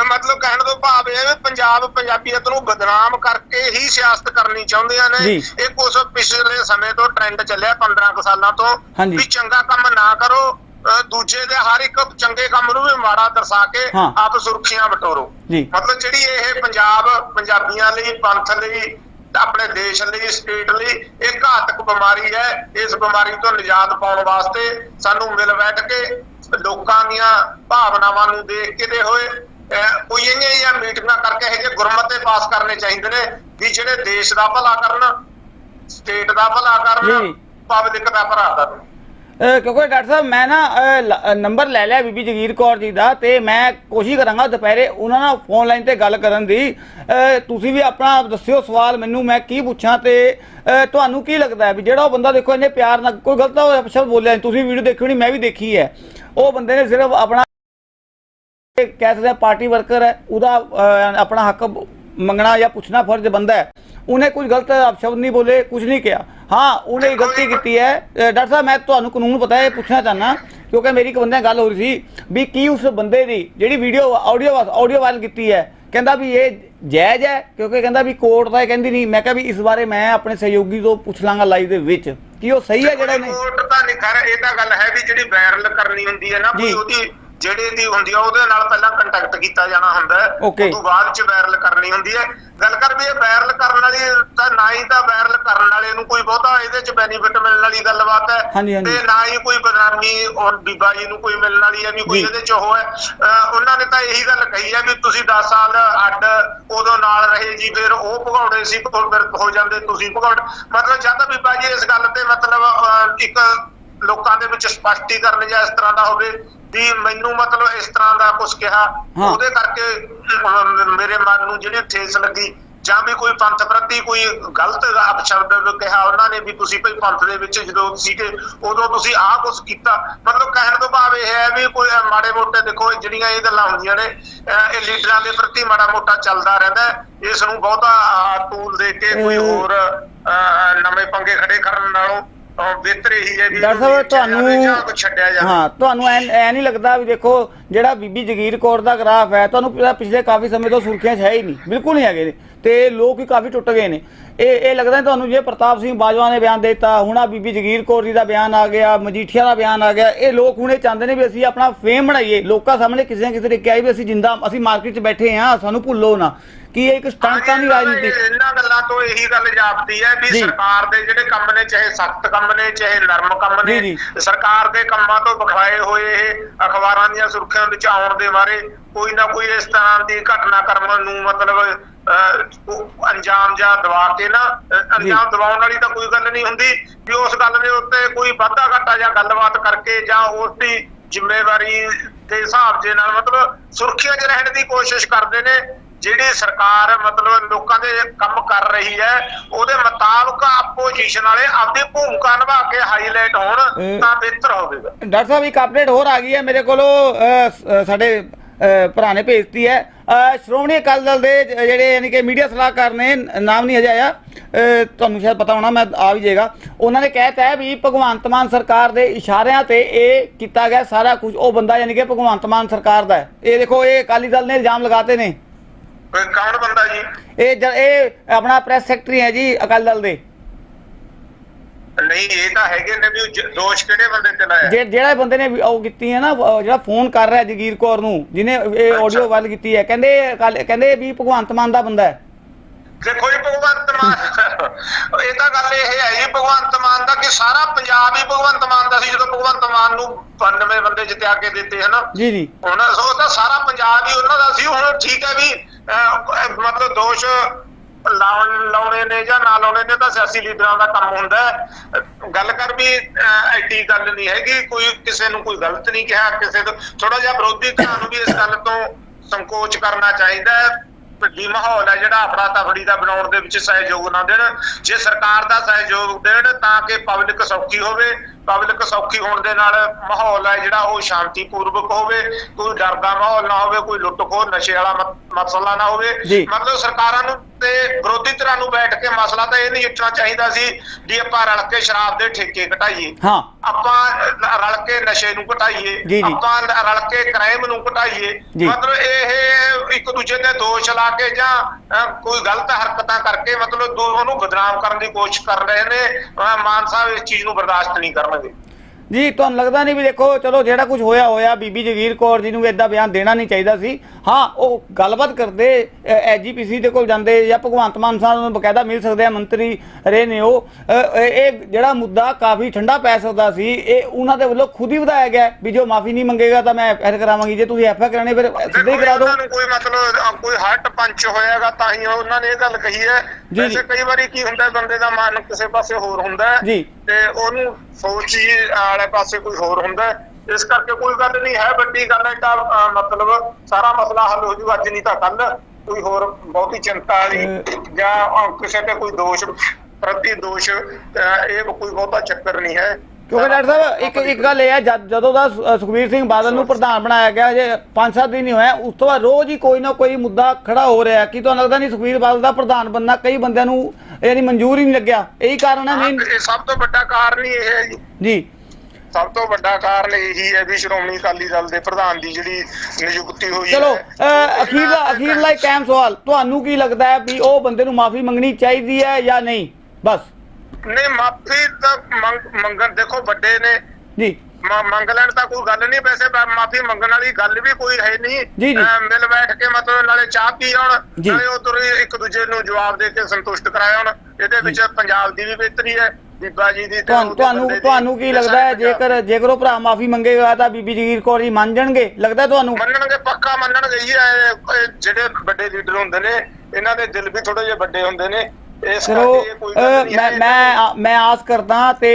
ਮਤਲਬ ਕਹਿਣ ਤੋਂ ਭਾਵ ਇਹ ਹੈ ਵੀ ਪੰਜਾਬ ਪੰਜਾਬੀਅਤ ਨੂੰ ਬਦਨਾਮ ਕਰਕੇ ਹੀ ਸਿਆਸਤ ਕਰਨੀ ਚਾਹੁੰਦੇ ਨੇ। ਇਹ ਕੁਝ ਪਿਛਲੇ ਸਮੇਂ ਤੋਂ ਟ੍ਰੈਂਡ ਚੱਲਿਆ 15 ਕੁ ਸਾਲਾਂ ਤੋਂ। ਵੀ ਚੰਗਾ ਕੰਮ ਨਾ ਕਰੋ। ਦੂਜੇ ਦੇ ਹਰ ਇੱਕ ਚੰਗੇ ਕੰਮ ਨੂੰ ਵੀ ਮਾੜਾ ਦਰਸਾ ਕੇ। ਆਪ ਸੁਰਖੀਆਂ ਬਟੋਰੋ
ਜੀ।
ਮਤਲਬ ਜਿਹੜੀ ਇਹ ਪੰਜਾਬ ਪੰਜਾਬੀਆਂ ਲਈ ਪੰਥ ਲਈ ਆਪਣੇ ਦੇਸ਼ ਲਈ ਸਟੇਟ ਲਈ ਇਹ ਘਾਤਕ ਬਿਮਾਰੀ ਹੈ ਇਸ ਬਿਮਾਰੀ ਤੋਂ ਨਿਜਾਤ ਪਾਉਣ ਵਾਸਤੇ ਸਾਨੂੰ ਮਿਲ ਬੈਠ ਕੇ ਲੋਕਾਂ ਦੀਆਂ ਭਾਵਨਾਵਾਂ ਨੂੰ ਦੇਖ ਕੇ ਦੇ ਹੋਏ ਕੋਈ ਇੰਨੀਆਂ ਜਿਹੀਆਂ ਮੀਟਿੰਗਾਂ ਕਰਕੇ ਇਹ ਜਿਹੇ ਗੁਰਮਤੇ ਪਾਸ ਕਰਨੇ ਚਾਹੀਦੇ ਨੇ ਵੀ ਜਿਹੜੇ ਦੇਸ਼ ਦਾ ਭਲਾ ਕਰਨ ਸਟੇਟ ਦਾ ਭਲਾ
ਜੀ।
ਕਰਨ ਪਬਲਿਕ ਦਾ ਭਲਾ ਕਰਨ
ਕਿਉਂਕਿ ਡਾਕਟਰ ਸਾਹਿਬ ਮੈਂ ਨਾ ਅ, ਨੰਬਰ ਲੈ ਲਿਆ ਬੀਬੀ ਜਗੀਰ ਕੌਰ ਜੀ ਦਾ ਤੇ ਮੈਂ ਕੋਸ਼ਿਸ਼ ਕਰਾਂਗਾ ਦੁਪਹਿਰੇ ਉਹਨਾਂ ਨਾਲ ਫੋਨ ਲਾਈਨ ਤੇ ਗੱਲ ਕਰਨ ਦੀ। ਤੁਸੀਂ ਵੀ ਆਪਣਾ ਦੱਸਿਓ ਸਵਾਲ ਮੈਨੂੰ ਮੈਂ ਕੀ ਪੁੱਛਾਂ ਤੇ ਤੁਹਾਨੂੰ ਕੀ ਲੱਗਦਾ ਹੈ ਵੀ ਜਿਹੜਾ ਉਹ ਬੰਦਾ ਦੇਖੋ ਇਹਨੇ ਪਿਆਰ ਨਾਲ ਕੋਈ ਗਲਤ ਸ਼ਬਦ ਬੋਲਿਆ ਤੁਸੀਂ ਵੀਡੀਓ ਦੇਖੀ ਹੋਣੀ ਮੈਂ ਵੀ ਦੇਖੀ ਹੈ। ਉਹ ਬੰਦੇ ਨੇ ਸਿਰਫ ਆਪਣਾ ਕਹਿ ਸਕਦੇ ਪਾਰਟੀ ਵਰਕਰ ਹੈ ਉਹਦਾ ਆਪਣਾ ਹੱਕ ਮੰਗਣਾ ਜਾਂ ਪੁੱਛਣਾ ਫਰਜ਼ ਬੰਦਾ ਹੈ। ਉਹਨੇ ਕੁਝ ਗਲਤ ਸ਼ਬਦ ਨਹੀਂ ਬੋਲੇ ਕੁਝ ਨਹੀਂ ਕਿਹਾ। ਹਾਂ ਉਹਨੇ ਗਲਤੀ ਕੀਤੀ ਹੈ। ਡਾਕਟਰ ਸਾਹਿਬ ਮੈਂ ਤੁਹਾਨੂੰ ਕਾਨੂੰਨ ਪਤਾ ਹੈ ਪੁੱਛਣਾ ਚਾਹਨਾ ਕਿਉਂਕਿ ਮੇਰੀ ਇੱਕ ਬੰਦੇ ਨਾਲ ਗੱਲ ਹੋ ਰਹੀ ਸੀ ਵੀ ਕੀ ਉਸ ਬੰਦੇ ਦੀ ਜਿਹੜੀ ਵੀਡੀਓ ਆਡੀਓ ਆਡੀਓ ਵਾਇਰਲ ਕੀਤੀ ਹੈ ਕਹਿੰਦਾ ਵੀ ਇਹ ਜਾਇਜ਼ ਹੈ ਕਿਉਂਕਿ ਕਹਿੰਦਾ ਵੀ ਕੋਰਟ ਦਾ ਇਹ ਕਹਿੰਦੀ ਨਹੀਂ। ਮੈਂ ਕਿਹਾ ਵੀ ਇਸ ਬਾਰੇ ਮੈਂ ਆਪਣੇ ਸਹਿਯੋਗੀ ਤੋਂ ਪੁੱਛ ਲਾਂਗਾ ਲਾਈਵ ਦੇ ਵਿੱਚ ਕੀ ਉਹ ਸਹੀ ਹੈ ਜਿਹੜਾ ਇਹਨੇ
ਰਿਪੋਰਟ ਤਾਂ ਨਹੀਂ ਇਹ ਤਾਂ ਗੱਲ ਹੈ ਵੀ ਜਿਹੜੀ ਵਾਇਰਲ ਕਰਨੀ ਹੁੰਦੀ ਹੈ ਨਾ ਉਹਦੀ ਜਿਹੜੇ ਦੀ ਹੁੰਦੀ ਆ ਉਹਦੇ ਨਾਲ ਪਹਿਲਾਂ ਕੰਟੈਕਟ ਕੀਤਾ ਜਾਣਾ ਹੁੰਦਾ ਹੈ. ਉਸ ਤੋਂ ਬਾਅਦ ਚ ਵਾਇਰਲ ਕਰਨੀ ਹੁੰਦੀ ਹੈ ਗੱਲ ਕਰ ਵੀ ਇਹ ਵਾਇਰਲ ਕਰਨ ਵਾਲੀ ਤਾਂ ਨਾ ਹੀ ਤਾਂ ਵਾਇਰਲ ਕਰਨ ਵਾਲੇ ਨੂੰ ਕੋਈ ਬਹੁਤਾ ਇਹਦੇ ਚ ਬੈਨੀਫਿਟ ਮਿਲਣ ਵਾਲੀ ਗੱਲਬਾਤ ਹੈ। ਤੇ ਨਾ ਹੀ ਕੋਈ ਬਦਨਾਮੀ ਔਰ ਬੀਬਾ ਜੀ ਨੂੰ ਕੋਈ ਮਿਲਣ ਵਾਲੀ ਹੈ ਵੀ ਕੋਈ। ਇਹਦੇ ਚ ਉਹ ਹੈ ਉਹਨਾਂ ਨੇ ਤਾਂ ਇਹੀ ਗੱਲ ਕਹੀ ਹੈ ਵੀ ਤੁਸੀਂ 10 ਸਾਲ ਅੱਡ ਉਦੋਂ ਨਾਲ ਰਹੇ ਜੀ ਫਿਰ ਉਹ ਭਗੌੜੇ ਸੀ ਫਿਰ ਹੋ ਜਾਂਦੇ ਤੁਸੀਂ ਭਗੌੜ ਮਤਲਬ ਜਦ ਬੀਬਾ ਜੀ ਇਸ ਗੱਲ ਤੇ ਮਤਲਬ ਇੱਕ ਲੋਕਾਂ ਦੇ ਵਿੱਚ ਸਪਸ਼ਟੀਕਰਨ ਜਾਂ ਇਸ ਤਰ੍ਹਾਂ ਦਾ ਹੋਵੇ ਵੀ ਮੈਨੂੰ ਮਤਲਬ ਇਸ ਤਰ੍ਹਾਂ ਦਾ ਕੁਝ ਕਿਹਾ। ਉਹਦੇ ਕਰਕੇ ਮੇਰੇ ਮਨ ਨੂੰ ਜਿਹੜੀ ਠੇਸ ਲੱਗੀ ਜਾਂ ਵੀ ਕੋਈ ਪੰਥ ਪ੍ਰਤੀ ਕੋਈ ਗਲਤ ਅਪਸ਼ਬਦ ਕਿਹਾ ਉਹਨਾਂ ਨੇ ਵੀ ਤੁਸੀਂ ਭਾਈ ਪੰਥ ਦੇ ਵਿੱਚ ਜਦੋਂ ਸੀਗੇ ਉਦੋਂ ਤੁਸੀਂ ਆਹ ਕੁਝ ਕੀਤਾ ਮਤਲਬ ਕਹਿਣ ਤੋਂ ਭਾਵ ਇਹ ਹੈ ਵੀ ਕੋਈ ਮਾੜੇ ਮੋਟੇ ਦੇਖੋ ਜਿਹੜੀਆਂ ਇਹ ਗੱਲਾਂ ਹੁੰਦੀਆਂ ਨੇ ਇਹ ਲੀਡਰਾਂ ਦੇ ਪ੍ਰਤੀ ਮਾੜਾ ਮੋਟਾ ਚੱਲਦਾ ਰਹਿੰਦਾ। ਇਸ ਨੂੰ ਬਹੁਤਾ ਟੂਲ ਦੇ ਕੇ ਕੋਈ ਹੋਰ ਨਵੇਂ ਪੰਗੇ ਖੜੇ ਕਰਨ ਨਾਲੋਂ ਅਹ, ਬਿਹਤਰ ਇਹੀ ਹੈ ਵੀ
ਡਾਕਟਰ ਸਾਹਿਬ ਤੁਹਾਨੂੰ
ਛੱਡਿਆ ਜਾਵੇ।
ਹਾਂ ਤੁਹਾਨੂੰ ਐ ਐ ਨਹੀਂ ਲੱਗਦਾ ਵੀ ਦੇਖੋ ਜਿਹੜਾ ਬੀਬੀ ਜਗੀਰ ਕੌਰ ਦਾ ਗ੍ਰਾਫ ਹੈ ਤੁਹਾਨੂੰ ਪਿਛਲੇ ਕਾਫੀ ਸਮੇਂ ਤੋਂ ਸੁਰਖੀਆਂ 'ਚ ਹੈ ਹੀ ਨਹੀਂ। ਬਿਲਕੁਲ ਨਹੀਂ ਹੈਗੇ। ਤੇ ਲੋਕ ਵੀ ਕਾਫੀ ਟੁੱਟ ਗਏ ਨੇ। ਇਹ ਇਹ ਲੱਗਦਾ ਤੁਹਾਨੂੰ ਜੇ ਪ੍ਰਤਾਪ ਸਿੰਘ ਬਾਜਵਾ ਨੇ ਬਿਆਨ ਦਿੱਤਾ ਹੁਣ ਆ ਬੀਬੀ ਜਗੀਰ ਕੌਰ ਜੀ ਦਾ ਬਿਆਨ ਆ ਗਿਆ ਮਜੀਠੀਆ ਦਾ ਬਿਆਨ ਆ ਗਿਆ ਇਹ ਲੋਕ ਹੁਣ ਚਾਹੁੰਦੇ ਨੇ ਵੀ ਅਸੀਂ ਆਪਣਾ ਫੇਮ ਬਣਾਈਏ। ਲੋਕਾਂ ਸਾਹਮਣੇ ਕਿਸੇ ਨਾ ਕਿਸੇ ਤਰੀਕੇ ਆਈ ਵੀ ਅਸੀਂ ਜਿੰਦਾ ਅਸੀਂ ਮਾਰਕੀਟ 'ਚ ਬੈਠੇ ਹਾਂ ਸਾਨੂੰ ਭੁੱਲੋ ਨਾ। ਕੀ ਇਹ ਇੱਕ ਸਟੰਟਾਂ ਦੀ ਰਾਜਨੀਤੀ?
ਇਹ- ਇਹਨਾਂ ਗੱਲਾਂ ਤੋਂ ਇਹੀ ਗੱਲ ਜਾਪਦੀ ਹੈ ਵੀ। ਸਰਕਾਰ ਦੇ ਜਿਹੜੇ ਕੰਮ ਨੇ ਚਾਹੇ ਸਖਤ ਕੰਮ ਨੇ ਚਾਹੇ ਨਰਮ ਕੰਮ ਨੇ ਸਰਕਾਰ ਦੇ ਕੰਮਾਂ ਤੋਂ ਬਖਾਏ ਹੋਏ ਇਹ ਅਖਬਾਰਾਂ ਦੀਆਂ ਸੁਰਖੀਆਂ ਵਿੱਚ ਆਉਣ ਦੇ ਬਾਰੇ ਕੋਈ ਨਾ ਕੋਈ ਇਸ ਤਰ੍ਹਾਂ ਦੀ ਘਟਨਾਕ੍ਰਮ ਨੂੰ ਮਤਲਬ ਅੰਜਾਮ ਜਾਂ ਦਵਾ ਕੇ ਨਾ ਅੰਜਾਮ ਦਿਵਾਉਣ ਵਾਲੀ ਤਾਂ ਕੋਈ ਗੱਲ ਨਹੀਂ ਹੁੰਦੀ ਵੀ ਉਸ ਗੱਲ ਦੇ ਉੱਤੇ ਕੋਈ ਵਾਧਾ ਘਾਟਾ ਜਾਂ ਗੱਲਬਾਤ ਕਰਕੇ ਜਾਂ ਉਸ ਦੀ ਜ਼ਿੰਮੇਵਾਰੀ ਦੇ ਹਿਸਾਬ ਦੇ ਨਾਲ ਮਤਲਬ ਸੁਰੱਖਿਆ 'ਚ ਰਹਿਣ ਦੀ ਕੋਸ਼ਿਸ਼ ਕਰਦੇ ਨੇ ਜਿਹੜੀ ਸਰਕਾਰ ਮਤਲਬ ਲੋਕਾਂ ਦੇ ਕੰਮ ਕਰ ਰਹੀ ਹੈ ਉਹਦੇ ਮੁਤਾਬਕ ਆਪੋਜੀਸ਼ਨ ਵਾਲੇ ਆਪਣੀ ਭੂਮਿਕਾ ਨਿਭਾ ਕੇ ਹਾਈਲਾਈਟ ਹੋਣ ਤਾਂ ਬਿਹਤਰ ਹੋਵੇਗਾ।
ਡਾਕਟਰ ਸਾਹਿਬ ਇੱਕ ਅਪਡੇਟ ਹੋਰ ਆ ਗਈ ਹੈ ਮੇਰੇ ਕੋਲੋਂ ਸਾਡੇ ਭਰਾ ਨੇ ਭੇਜਤੀ ਹੈ। ਸ਼੍ਰੋਮਣੀ ਅਕਾਲੀ ਦਲ ਦੇ ਜਿਹੜੇ ਯਾਨੀ ਕਿ ਮੀਡੀਆ ਸਲਾਹਕਾਰ ਨੇ ਨਾਮ ਨਹੀਂ ਹਜੇ ਆਇਆ। ਤੁਹਾਨੂੰ ਸ਼ਾਇਦ ਪਤਾ ਹੋਣਾ ਮੈਂ ਆ ਵੀ ਜਾਏਗਾ। ਉਹਨਾਂ ਨੇ ਕਹਿਤਾ ਹੈ ਵੀ ਭਗਵੰਤ ਮਾਨ ਸਰਕਾਰ ਦੇ ਇਸ਼ਾਰਿਆਂ ਤੇ ਇਹ ਕੀਤਾ ਗਿਆ ਸਾਰਾ ਕੁਝ। ਉਹ ਬੰਦਾ ਯਾਨੀ ਕਿ ਭਗਵੰਤ ਮਾਨ ਸਰਕਾਰ ਦਾ ਹੈ। ਇਹ ਦੇਖੋ ਇਹ ਅਕਾਲੀ ਦਲ ਨੇ ਇਲਜ਼ਾਮ ਲਗਾਤੇ ਨੇ।
ਕੋਈ ਕੌਣ ਬੰਦਾ ਜੀ?
ਇਹ ਇਹ ਆਪਣਾ ਪ੍ਰੈਸ ਸੈਕਟਰੀ ਹੈ ਜੀ ਅਕਾਲੀ ਦਲ ਦੇ।
ਨਹੀਂ ਇਹ ਤਾਂ ਹੈਗੇ ਨੇ ਵੀ ਦੋਸ਼ ਕਿਹੜੇ ਬੰਦੇ ਤੇ ਲਾਇਆ?
ਜੇ- ਜਿਹੜਾ ਬੰਦੇ ਨੇ ਉਹ ਕੀਤੀ ਹੈ ਨਾ ਜਿਹੜਾ ਫੋਨ ਕਰ ਰਿਹਾ ਜਗੀਰ ਕੌਰ ਨੂੰ ਜਿਹਨੇ ਇਹ। ਆਡੀਓ ਵਾਇਰਲ ਕੀਤੀ ਹੈ ਕਹਿੰਦੇ ਕਹਿੰਦੇ ਵੀ ਭਗਵੰਤ ਮਾਨ ਦਾ ਬੰਦਾ ਹੈ।
ਦੇਖੋ ਜੀ ਭਗਵੰਤ ਮਾਨ ਇਹ ਤਾਂ ਗੱਲ ਇਹ ਹੈ ਜੀ ਭਗਵੰਤ ਮਾਨ ਦਾ ਕਿ ਸਾਰਾ ਪੰਜਾਬ ਹੀ ਭਗਵੰਤ ਮਾਨ ਦਾ ਸੀ ਜਦੋਂ ਭਗਵੰਤ ਮਾਨ ਨੂੰ 92 ਬੰਦੇ ਜਿੱਤਿਆ ਕੇ ਦਿੱਤੇ ਹਨ?
ਜੀ ਜੀ।
ਹੁਣ ਉਹ ਤਾਂ ਸਾਰਾ ਪੰਜਾਬ ਹੀ ਉਹਨਾਂ ਦਾ ਸੀ ਹੁਣ ਠੀਕ ਹੈ ਵੀ ਮਤਲਬ ਦੋਸ਼ ਲਾਉਣੇ ਨੇ ਜਾਂ ਨਾ ਲਾਉਣੇ ਨੇ ਤਾਂ ਸਿਆਸੀ ਲੀਡਰਾਂ ਦਾ ਕੰਮ ਹੁੰਦਾ ਹੈ। ਗੱਲ ਕਰ ਵੀ ਐਡੀ ਗੱਲ ਨਹੀਂ ਹੈਗੀ। ਕੋਈ ਕਿਸੇ ਨੂੰ ਕੋਈ ਗਲਤ ਨਹੀਂ ਕਿਹਾ, ਕਿਸੇ ਤੋਂ ਥੋੜਾ ਜਿਹਾ ਵਿਰੋਧੀ ਧਿਰਾਂ ਨੂੰ ਵੀ ਇਸ ਗੱਲ ਤੋਂ ਸੰਕੋਚ ਕਰਨਾ ਚਾਹੀਦਾ ਹੈ। ਵੱਡੀ ਮਾਹੌਲ ਹੈ ਜਿਹੜਾ ਆਪਣਾ ਤਫੜੀ ਦਾ ਬਣਾਉਣ ਦੇ ਵਿੱਚ ਸਹਿਯੋਗ ਨਾ ਦੇਣ। ਜੇ ਸਰਕਾਰ ਦਾ ਸਹਿਯੋਗ ਦੇਣ ਤਾਂ ਕਿ ਪਬਲਿਕ ਸੌਖੀ ਹੋਵੇ। ਪਬਲਿਕ ਸੌਖੀ ਹੋਣ ਦੇ ਨਾਲ ਮਾਹੌਲ ਹੈ ਜਿਹੜਾ ਉਹ ਸ਼ਾਂਤੀਪੂਰਵਕ ਹੋਵੇ ਕੋਈ ਡਰ ਦਾ ਮਾਹੌਲ ਨਾ ਹੋਵੇ ਕੋਈ ਲੁੱਟ ਖੋਹ ਨਸ਼ੇ ਵਾਲਾ ਮਸਲਾ ਨਾ ਹੋਵੇ। ਮਤਲਬ ਸਰਕਾਰਾਂ ਨੂੰ ਤੇ ਵਿਰੋਧੀ ਧਿਰਾਂ ਨੂੰ ਬੈਠ ਕੇ ਮਸਲਾ ਤਾਂ ਇਹ ਨਹੀਂ ਉੱਠਣਾ ਚਾਹੀਦਾ ਸੀ ਵੀ ਆਪਾਂ ਰਲ ਕੇ ਸ਼ਰਾਬ ਦੇ ਠੇਕੇ ਘਟਾਈਏ
ਹਾਂ
ਆਪਾਂ ਰਲ ਕੇ ਨਸ਼ੇ ਨੂੰ ਘਟਾਈਏ। ਆਪਾਂ ਰਲ ਕੇ ਕ੍ਰਾਈਮ ਨੂੰ ਘਟਾਈਏ। ਮਤਲਬ ਇਹ ਇੱਕ ਦੂਜੇ ਤੇ ਦੋਸ਼ ਲਾ ਕੇ ਜਾਂ ਕੋਈ ਗਲਤ ਹਰਕਤਾਂ ਕਰਕੇ ਮਤਲਬ ਦੂ- ਉਹਨੂੰ ਬਦਨਾਮ ਕਰਨ ਦੀ ਕੋਸ਼ਿਸ਼ ਕਰ ਰਹੇ ਨੇ ਮਾਨ ਸਾਹਿਬ ਇਸ ਚੀਜ਼ ਨੂੰ ਬਰਦਾਸ਼ਤ ਨਹੀਂ
ਜੀ ਤੁਹਾਨੂੰ ਲੱਗਦਾ ਨਹੀਂ ਵੀ ਦੇਖੋ ਚਲੋ ਜਿਹੜਾ ਕੁਝ ਹੋਇਆ ਹੋਇਆ ਬੀਬੀ ਜਗੀਰ ਕੌਰ ਜੀ ਨੂੰ ਇਦਾਂ ਬਿਆਨ ਦੇਣਾ ਨਹੀਂ ਚਾਹੀਦਾ ਸੀ। ਹਾਂ ਉਹ ਗੱਲਬਾਤ ਕਰਦੇ ਐਜੀਪੀਸੀ ਦੇ ਕੋਲ ਜਾਂਦੇ ਜਾਂ ਭਗਵੰਤ ਮਾਨ ਸਾਹਿਬ ਨੂੰ ਬਕਾਇਦਾ ਮਿਲ ਸਕਦੇ ਆ ਮੰਤਰੀ ਰਹੇ ਨੇ ਉਹ। ਇਹ ਜਿਹੜਾ ਮੁੱਦਾ ਕਾਫੀ ਠੰਡਾ ਪੈ ਸਕਦਾ ਸੀ ਇਹ ਉਹਨਾਂ ਦੇ ਵੱਲੋਂ ਖੁਦ ਹੀ ਵਧਾਇਆ ਗਿਆ ਵੀ ਜੋ ਮਾਫੀ ਨਹੀਂ ਮੰਗੇਗਾ ਤਾਂ ਮੈਂ ਐਫ ਕਰਾਵਾਂਗੀ ਜੇ ਤੁਸੀਂ ਐਫ ਕਰਾਣੇ ਫਿਰ ਸਿੱਧੇ ਹੀ ਕਰਾ ਦਿਓ।
ਕੋਈ ਮਤਲਬ ਕੋਈ ਹਰਟ ਪੰਚ ਹੋਇਆਗਾ ਤਾਂ ਹੀ ਉਹਨਾਂ ਨੇ ਇਹ ਗੱਲ ਕਹੀ ਹੈ। ਵੈਸੇ। ਕਈ ਵਾਰੀ ਕੀ ਹੁੰਦਾ ਬੰਦੇ ਦਾ ਮਨ ਕਿਸੇ ਪਾਸੇ ਹੋਰ ਹੁੰਦਾ। ਤੇ ਉਹਨੂੰ ਸੋਚ ਹੀ ਵਾਲੇ ਪਾਸੇ ਕੋਈ ਹੋਰ ਹੁੰਦਾ। ਇਸ ਕਰਕੇ ਕੋਈ ਗੱਲ ਨਹੀਂ ਹੈ ਵੱਡੀ ਗੱਲ ਹੈ ਤਾਂ ਮਤਲਬ ਸਾਰਾ ਮਸਲਾ ਹੱਲ ਹੋ ਜੂ ਅੱਜ ਨਹੀਂ ਤਾਂ ਕੱਲ ਕੋਈ ਹੋਰ ਬਹੁਤੀ ਚਿੰਤਾ ਵਾਲੀ ਜਾਂ ਕਿਸੇ ਤੇ ਕੋਈ ਦੋਸ਼ ਪ੍ਰਤੀ ਦੋਸ਼ ਇਹ ਕੋਈ ਬਹੁਤਾ ਚੱਕਰ ਨਹੀਂ ਹੈ
ਕਿਉਂਕਿ ਡਾਕਟਰ ਸਾਹਿਬ ਇੱਕ ਇੱਕ ਗੱਲ ਇਹ ਹੈ ਜਦ- ਜਦੋਂ ਦਾ ਸੁ- ਸੁਖਬੀਰ ਸਿੰਘ ਬਾਦਲ ਨੂੰ ਪ੍ਰਧਾਨ ਬਣਾਇਆ ਗਿਆ ਜੇ 5-7 ਦਿਨ ਹੀ ਹੋਇਆ ਉਸ ਤੋਂ ਬਾਅਦ ਰੋਜ਼ ਹੀ ਕੋਈ ਨਾ ਕੋਈ ਮੁੱਦਾ ਖੜਾ ਹੋ ਰਿਹਾ ਕੀ ਤੁਹਾਨੂੰ ਲੱਗਦਾ ਨਹੀਂ ਸੁਖਬੀਰ ਬਾਦਲ ਦਾ ਪ੍ਰਧਾਨ ਬਣਨਾ ਕਈ ਬੰਦਿਆਂ ਨੂੰ ਯਾਨੀ ਮਨਜ਼ੂਰ ਹੀ ਨਹੀਂ ਲੱਗਿਆ? ਇਹੀ ਕਾਰਨ ਹੈ ਮੇਨ
ਇਹ ਸਭ ਤੋਂ ਵੱਡਾ ਕਾਰਨ ਹੀ ਇਹ ਹੈ ਜੀ।
ਜੀ।
ਸਭ ਤੋਂ ਵੱਡਾ ਕਾਰਨ ਇਹੀ ਹੈ ਵੀ ਸ਼੍ਰੋਮਣੀ ਅਕਾਲੀ ਦਲ ਦੇ ਪ੍ਰਧਾਨ ਦੀ ਜਿਹੜੀ ਨਿਯੁਕਤੀ ਹੋਈ
ਚਲੋ
ਹੈ।
ਅਹ, ਅਖੀਰਲਾ ਅਖੀਰਲਾ ਇੱਕ ਅਹਿਮ ਸਵਾਲ ਤੁਹਾਨੂੰ ਕੀ ਲੱਗਦਾ ਹੈ ਵੀ ਉਹ ਬੰਦੇ ਨੂੰ ਮਾਫੀ ਮੰਗਣੀ ਚਾਹੀਦੀ ਹੈ ਜਾਂ ਨਹੀਂ? ਬਸ।
ਨਹੀਂ ਮਾਫੀ ਤਾਂ ਮੰਗ- ਮੰਗਣ ਦੇਖੋ ਵੱਡੇ ਨੇ।
ਜੀ।
ਮੰਗ ਲੈਣ ਤਾਂ ਕੋਈ ਗੱਲ ਨਹੀਂ ਵੈਸੇ ਮਾਫੀ ਮੰਗਣ ਵਾਲੀ ਗੱਲ ਵੀ ਕੋਈ ਹੈ ਨਹੀਂ। ਮਿਲ ਬੈਠ ਕੇ ਮਤਲਬ ਨਾਲੇ ਚਾਹ ਪੀ ਆਉਣ। ਨਾਲੇ ਉਧਰ ਇੱਕ ਦੂਜੇ ਨੂੰ ਜਵਾਬ ਦੇ ਕੇ ਸੰਤੁਸ਼ਟ ਕਰਾਇਆ ਹੁਣ ਇਹਦੇ ਵਿੱਚ ਪੰਜਾਬ ਦੀ ਵੀ ਬਿਹਤਰੀ ਹੈ ਬੀਬਾ ਜੀ ਦੀ
ਤੁਹਾਨੂੰ ਤੁਹਾਨੂੰ ਕੀ ਲੱਗਦਾ ਹੈ ਜੇਕਰ ਜੇਕਰ ਉਹ ਭਰਾ ਮਾਫੀ ਮੰਗੇਗਾ ਤਾਂ ਬੀਬੀ ਜਗੀਰ ਕੌਰ ਜੀ ਮੰਨ ਜਾਣਗੇ? ਲੱਗਦਾ ਤੁਹਾਨੂੰ?
ਮੰਨਣਗੇ ਪੱਕਾ ਮੰਨਣਗੇ। ਇਹ ਜਿਹੜੇ ਵੱਡੇ ਲੀਡਰ ਹੁੰਦੇ ਨੇ ਇਹਨਾਂ ਦੇ ਦਿਲ ਵੀ ਥੋੜੇ ਜਿਹੇ ਵੱਡੇ ਹੁੰਦੇ ਨੇ। ਇਸ
ਚਲੋ ਮੈਂ। ਮੈਂ ਮੈਂ ਆਸ ਕਰਦਾ ਤੇ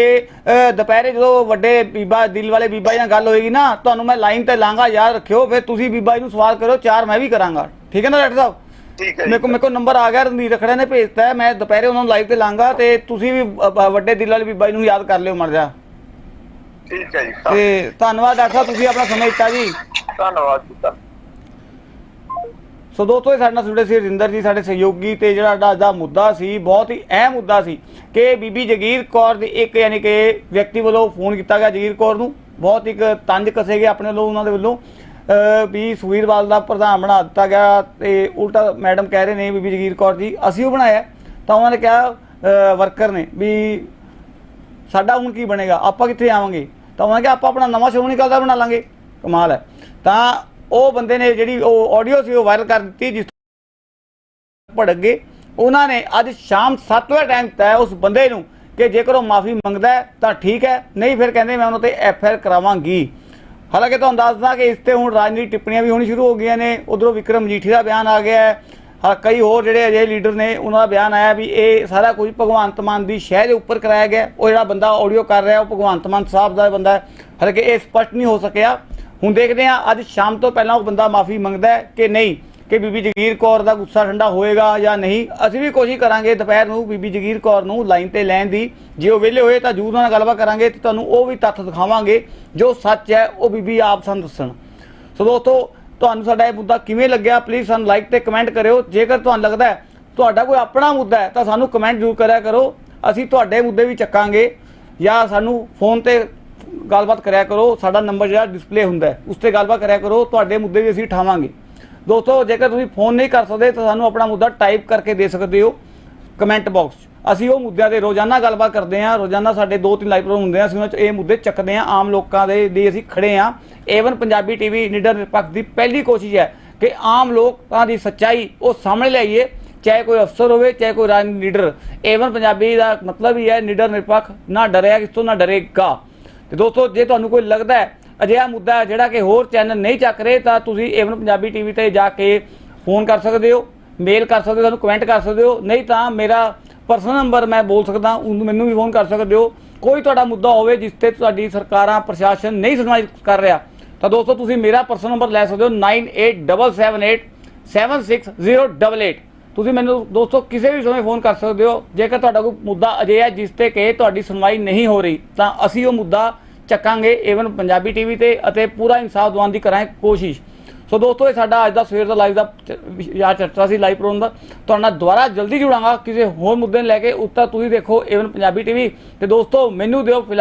ਦੁਪਹਿਰੇ ਜਦੋਂ ਵੱਡੇ ਬੀਬਾ ਦਿਲ ਵਾਲੇ ਬੀਬਾ ਜੀ ਨਾਲ ਗੱਲ ਹੋਏਗੀ ਨਾ ਤੁਹਾਨੂੰ ਮੈਂ ਲਾਈਨ ਤੇ ਲਾਂਗਾ ਯਾਦ ਰੱਖਿਓ ਫਿਰ ਤੁਸੀਂ ਬੀਬਾ ਜੀ ਨੂੰ ਸਵਾਲ ਕਰੋ ਚਾਰ ਮੈਂ ਵੀ ਕਰਾਂਗਾ। ਠੀਕ ਹੈ ਨਾ ਡਾਕਟਰ ਸਾਹਿਬ?
ਠੀਕ ਹੈ
ਮੇਰੇ ਕੋ ਮੇਰੇ ਕੋ ਨੰਬਰ ਆ ਗਿਆ ਰਣਵੀਰ ਰਖੜਾ ਨੇ ਭੇਜਤਾ ਮੈਂ ਦੁਪਹਿਰੇ ਉਹਨਾਂ ਨੂੰ ਲਾਈਵ ਤੇ ਲਾਂਗਾ ਤੇ ਤੁਸੀਂ ਵੀ ਵੱਡੇ ਦਿਲ ਵਾਲੇ ਬੀਬਾ ਜੀ ਨੂੰ ਯਾਦ ਕਰ ਲਿਓ ਮਰ ਜਾ
ਠੀਕ ਹੈ ਜੀ
ਤੇ ਧੰਨਵਾਦ ਡਾਕਟਰ ਸਾਹਿਬ ਤੁਸੀਂ ਆਪਣਾ ਸਮਾਂ ਦਿੱਤਾ ਜੀ।
ਧੰਨਵਾਦ ਜੀ।
ਸੋ ਦੋਸਤੋ, ਇਹ ਸਾਡੇ ਨਾਲ ਜੁੜੇ ਸੀ ਰਜਿੰਦਰ ਜੀ, ਸਾਡੇ ਸਹਿਯੋਗੀ ਤੇ ਜਿਹੜਾ ਸਾਡਾ ਅੱਜ ਦਾ ਮੁੱਦਾ ਸੀ, ਬਹੁਤ ਹੀ ਅਹਿਮ ਮੁੱਦਾ ਸੀ ਕਿ ਬੀਬੀ ਜਗੀਰ ਕੌਰ ਦੀ ਇੱਕ ਯਾਨੀ ਕਿ ਵਿਅਕਤੀ ਵੱਲੋਂ ਫੋਨ ਕੀਤਾ ਗਿਆ ਜਗੀਰ ਕੌਰ ਨੂੰ। ਬਹੁਤ ਇੱਕ ਤੰਜ ਕਸੇ ਗਏ ਆਪਣੇ ਵੱਲੋਂ, ਉਹਨਾਂ ਦੇ ਵੱਲੋਂ। ਵੀ ਸੁਖਬੀਰਵਾਲ ਦਾ ਪ੍ਰਧਾਨ ਬਣਾ ਦਿੱਤਾ ਗਿਆ ਤੇ ਉਲਟਾ ਮੈਡਮ ਕਹਿ ਰਹੇ ਨੇ ਬੀਬੀ ਜਗੀਰ ਕੌਰ ਜੀ, ਅਸੀਂ ਉਹ ਬਣਾਇਆ। ਤਾਂ ਉਹਨਾਂ ਨੇ ਕਿਹਾ ਵਰਕਰ ਨੇ ਵੀ ਸਾਡਾ ਹੁਣ ਕੀ ਬਣੇਗਾ, ਆਪਾਂ ਕਿੱਥੇ ਆਵਾਂਗੇ? ਤਾਂ ਉਹਨਾਂ ਨੇ ਕਿਹਾ, ਆਪਾਂ ਆਪਣਾ ਨਵਾਂ ਸ਼੍ਰੋਮਣੀ ਅਕਾਲੀ ਦਲ ਬਣਾ ਲਾਂਗੇ। ਕਮਾਲ ਹੈ। ਤਾਂ ਉਹ ਬੰਦੇ ਨੇ ਜਿਹੜੀ ਉਹ ਆਡੀਓ ਸੀ ਉਹ ਵਾਇਰਲ ਕਰ ਦਿੱਤੀ, ਜਿਸ ਭੜਕ ਗਏ। ਉਹਨਾਂ ਨੇ ਅੱਜ ਸ਼ਾਮ 7 ਵਜੇ ਟਾਈਮ ਦਿੱਤਾ ਉਸ ਬੰਦੇ ਨੂੰ ਕਿ ਜੇਕਰ ਉਹ ਮਾਫੀ ਮੰਗਦਾ ਤਾਂ ਠੀਕ ਹੈ, ਨਹੀਂ ਫਿਰ ਕਹਿੰਦੇ ਮੈਂ ਉਹਨਾਂ ਤੇ ਐਫ ਆਰ ਕਰਾਵਾਂਗੀ। ਹਾਲਾਂਕਿ ਤੁਹਾਨੂੰ ਦੱਸਦਾ ਕਿ ਇਸ ਤੇ ਹੁਣ ਰਾਜਨੀਤਿਕ ਟਿੱਪਣੀਆਂ ਵੀ ਹੋਣੀ ਸ਼ੁਰੂ ਹੋ ਗਈਆਂ ਨੇ, ਉਧਰੋਂ ਵਿਕਰਮ ਮਜੀਠੀ ਦਾ ਬਿਆਨ ਆ ਗਿਆ ਹੈ। ਹਾਂ, ਕਈ ਹੋਰ ਜਿਹੜੇ ਅਜੇ ਲੀਡਰ ਨੇ, ਉਹਨਾਂ ਦਾ ਬਿਆਨ ਆਇਆ ਵੀ ਇਹ ਸਾਰਾ ਕੁਝ ਭਗਵੰਤ ਮਾਨ ਦੀ ਸ਼ਹਿ ਦੇ ਉੱਪਰ ਕਰਾਇਆ ਗਿਆ। ਉਹ ਜਿਹੜਾ ਬੰਦਾ ਆਡੀਓ ਕਰ ਰਿਹਾ, ਉਹ ਭਗਵੰਤ ਮਾਨ ਸਾਹਿਬ ਦਾ ਬੰਦਾ ਹੈ। ਹਾਲਾਂਕਿ ਇਹ ਸਪਸ਼ਟ ਨਹੀਂ ਹੋ ਸਕਿਆ। ਹੁਣ ਦੇਖਦੇ ਹਾਂ, ਅੱਜ ਸ਼ਾਮ ਤੋਂ ਪਹਿਲਾਂ ਉਹ ਬੰਦਾ ਮਾਫੀ ਮੰਗਦਾ ਹੈ ਕਿ ਨਹੀਂ, ਕਿ ਬੀਬੀ ਜਗੀਰ ਕੌਰ ਦਾ ਗੁੱਸਾ ਠੰਡਾ ਹੋਏਗਾ ਜਾਂ ਨਹੀਂ। ਅਸੀਂ ਵੀ ਕੋਸ਼ਿਸ਼ ਕਰਾਂਗੇ ਦੁਪਹਿਰ ਨੂੰ ਬੀਬੀ ਜਗੀਰ ਕੌਰ ਨੂੰ ਲਾਈਨ ਤੇ ਲੈਣ ਦੀ। ਜੇ ਉਹ ਵਿਹਲੇ ਹੋਏ ਤਾਂ ਜ਼ਰੂਰ ਨਾਲ ਗੱਲਬਾਤ ਕਰਾਂਗੇ ਤੇ ਤੁਹਾਨੂੰ ਉਹ ਵੀ ਤੱਥ ਦਿਖਾਵਾਂਗੇ ਜੋ ਸੱਚ ਹੈ, ਉਹ ਬੀਬੀ ਆਪ ਸਾਨੂੰ ਦੱਸਣ। ਸੋ ਦੋਸਤੋ, ਤੁਹਾਨੂੰ ਸਾਡਾ ਇਹ ਮੁੱਦਾ ਕਿਵੇਂ ਲੱਗਿਆ? ਪਲੀਜ਼ ਸਾਨੂੰ ਲਾਈਕ ਤੇ ਕਮੈਂਟ ਕਰਿਓ। ਜੇਕਰ ਤੁਹਾਨੂੰ ਲੱਗਦਾ ਤੁਹਾਡਾ ਕੋਈ ਆਪਣਾ ਮੁੱਦਾ ਹੈ ਤਾਂ ਸਾਨੂੰ ਕਮੈਂਟ ਜ਼ਰੂਰ ਕਰਿਆ ਕਰੋ। ਅਸੀਂ ਤੁਹਾਡੇ ਮੁੱਦੇ ਵੀ ਚੱਕਾਂਗੇ ਜਾਂ ਸਾਨੂੰ ਫੋਨ ਤੇ ਗੱਲਬਾਤ ਕਰਿਆ ਕਰੋ, ਸਾਡਾ ਨੰਬਰ ਜਿਹੜਾ ਡਿਸਪਲੇ ਹੁੰਦਾ ਉਸ ਤੇ ਗੱਲਬਾਤ ਕਰਿਆ ਕਰੋ, ਤੁਹਾਡੇ ਮੁੱਦੇ ਵੀ ਅਸੀਂ ਉਠਾਵਾਂਗੇ। ਦੋਸਤੋ, ਜੇਕਰ ਤੁਸੀਂ ਫੋਨ ਨਹੀਂ ਕਰ ਸਕਦੇ, ਤਾਂ ਸਾਨੂੰ ਆਪਣਾ ਮੁੱਦਾ ਟਾਈਪ ਕਰਕੇ ਦੇ ਸਕਦੇ ਹੋ ਕਮੈਂਟ ਬਾਕਸ 'ਚ। ਅਸੀਂ ਉਹ ਮੁੱਦਿਆਂ ਤੇ ਰੋਜ਼ਾਨਾ ਗੱਲਬਾਤ ਕਰਦੇ ਹਾਂ, ਰੋਜ਼ਾਨਾ ਸਾਡੇ ਦੋ ਤਿੰਨ ਲਾਈਵ ਪ੍ਰੋਗਰਾਮ ਹੁੰਦੇ ਆ, ਅਸੀਂ ਉਹਨਾਂ 'ਚ ਇਹ ਮੁੱਦੇ ਚੱਕਦੇ ਹਾਂ। ਆਮ ਲੋਕਾਂ ਦੇ ਲਈ ਅਸੀਂ ਖੜੇ ਹਾਂ। ਏਵਨ ਪੰਜਾਬੀ ਟੀਵੀ ਨਿਡਰ ਨਿਰਪੱਖ ਦੀ ਪਹਿਲੀ ਕੋਸ਼ਿਸ਼ ਹੈ ਕਿ ਆਮ ਲੋਕਾਂ ਦੀ ਸੱਚਾਈ ਉਹ ਸਾਹਮਣੇ ਲਿਆਈਏ, ਚਾਹੇ ਕੋਈ ਅਫਸਰ ਹੋਵੇ, ਚਾਹੇ ਕੋਈ ਰਾਜਨੀਤਿਕ ਲੀਡਰ ਏਵਨ ਪੰਜਾਬੀ ਦਾ ਮਤਲਬ ਹੀ ਹੈ ਨਿਡਰ ਨਿਰਪੱਖ, ਨਾ ਡਰਿਆ ਕਿਸ ਤੋਂ ਨਾ ਡਰੇਗਾ। ਤੇ ਦੋਸਤੋ, ਜੇ ਤੁਹਾਨੂੰ ਕੋਈ ਲੱਗਦਾ ਹੈ, ਅਜਿਹਾ ਮੁੱਦਾ ਜਿਹੜਾ ਕਿ ਹੋਰ ਚੈਨਲ ਨਹੀਂ ਚੱਕ ਰਹੇ, ਤਾਂ ਤੁਸੀਂ ਏਵਨ ਪੰਜਾਬੀ ਟੀਵੀ ਤੇ ਜਾ ਕੇ ਫੋਨ ਕਰ ਸਕਦੇ ਹੋ, ਮੇਲ ਕਰ ਸਕਦੇ ਹੋ ਤੁਹਾਨੂੰ ਕਮੈਂਟ ਕਰ ਸਕਦੇ ਹੋ, ਨਹੀਂ ਤਾਂ ਮੇਰਾ ਪਰਸਨਲ ਨੰਬਰ ਮੈਂ ਬੋਲ ਸਕਦਾ ਉਹਨੂੰ ਮੈਨੂੰ ਵੀ ਫੋਨ ਕਰ ਸਕਦੇ ਹੋ। ਕੋਈ ਤੁਹਾਡਾ ਮੁੱਦਾ ਹੋਵੇ ਜਿਸ ਤੇ ਤੁਹਾਡੀ ਸਰਕਾਰਾਂ, ਪ੍ਰਸ਼ਾਸਨ ਨਹੀਂ ਸੁਣਵਾਈ ਕਰ ਰਿਹਾ, ਤਾਂ ਦੋਸਤੋ, ਤੁਸੀਂ ਮੇਰਾ ਪਰਸਨਲ ਨੰਬਰ ਲੈ ਸਕਦੇ ਹੋ 9877876088 ਤੁਸੀਂ ਮੈਨੂੰ ਦੋਸਤੋ ਕਿਸੇ ਵੀ ਸਮੇਂ ਫੋਨ ਕਰ ਸਕਦੇ ਹੋ। ਜੇਕਰ ਤੁਹਾਡਾ ਕੋਈ ਮੁੱਦਾ ਅਜਿਹਾ ਹੈ ਜਿਸ ਤੇ ਕਿ ਤੁਹਾਡੀ ਸੁਣਵਾਈ ਨਹੀਂ ਹੋ ਰਹੀ, ਤਾਂ ਅਸੀਂ ਉਹ ਮੁੱਦਾ ਚੱਕਾਂਗੇ ਈਵਨ ਪੰਜਾਬੀ ਟੀਵੀ ਤੇ ਅਤੇ ਪੂਰਾ ਇਨਸਾਫ ਦਿਵਾਉਣ ਦੀ ਕਰਾਂਗੇ ਕੋਸ਼ਿਸ਼। ਸੋ ਦੋਸਤੋ, ਇਹ ਸਾਡਾ ਅੱਜ ਦਾ ਸਵੇਰ ਦਾ ਲਾਈਵ ਦਾ ਯਾਰ ਚਰਚਾ ਸੀ ਲਾਈਵ ਪ੍ਰੋਗਰਾਮ ਦਾ। ਤੁਹਾਡੇ ਨਾਲ ਦੁਬਾਰਾ ਜਲਦੀ ਜੁੜਾਂਗਾ। ਕਿਸੇ ਹੋਰ ਮੁੱਦੇ ਨੂੰ ਲੈ ਕੇ ਉੱਤਾ ਤੁਸੀਂ ਦੇਖੋ ਈਵਨ ਪੰਜਾਬੀ ਟੀਵੀ। ਤੇ ਦੋਸਤੋ, ਮੈਨੂੰ ਦਿਓ ਫਿਲਹਾਲ